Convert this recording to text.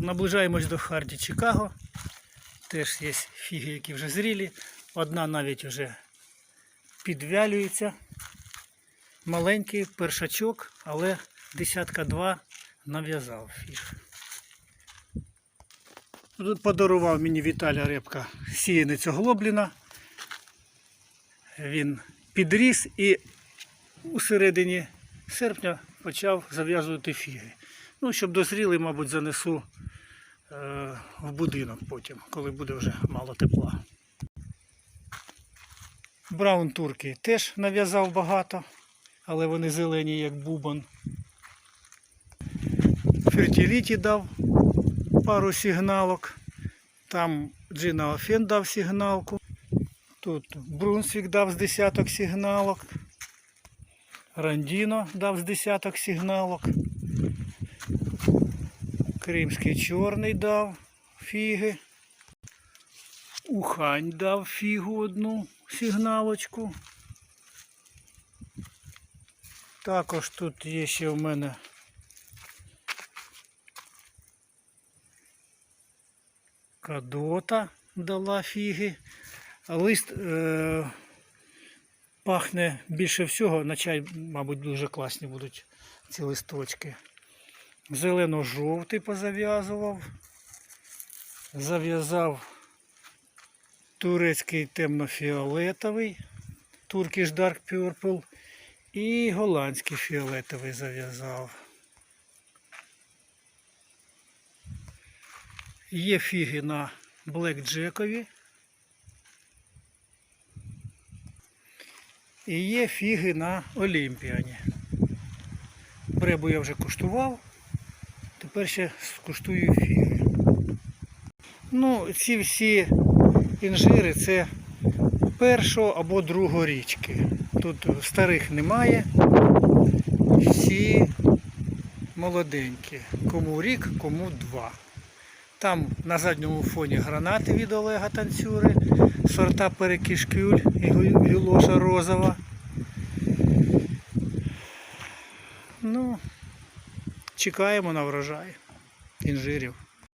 наближаємось до Харді Чикаго. Теж є фіги, які вже зрілі. Одна навіть вже підвялюється. Маленький першачок, але десятка два нав'язав фіг. Тут подарував мені Віталя Репка сіяницю Глобліна. Він підріс і у середині серпня почав зав'язувати фіги. Ну, щоб дозріли, мабуть, занесу е, в будинок потім, коли буде вже мало тепла. Браун турки теж нав'язав багато, але вони зелені, як бубон. Фертіліті дав пару сигналок. Там Джина Офен дав сигналку. Тут Брунсвік дав з десяток сигналок. Рандіно дав з десяток сигналок. Кримський чорний дав фіги. Ухань дав фігу одну сигналочку. Також тут є ще в мене кадота дала фіги. А лист е, пахне більше всього, на чай, мабуть, дуже класні будуть ці листочки. Зелено-жовтий позав'язував. Зав'язав турецький темно-фіолетовий, Turkish Dark Purple і голландський фіолетовий зав'язав. Є фіги на блекджекові. І є фіги на Олімпіані. Бребу я вже куштував. Тепер ще скуштую фіги. Ну, ці всі інжири це першого або другорічки. Тут старих немає. Всі молоденькі. Кому рік, кому два. Там на задньому фоні гранати від Олега Танцюри, сорта перекішкюль і гюлоша розова. Ну, чекаємо на врожай інжирів.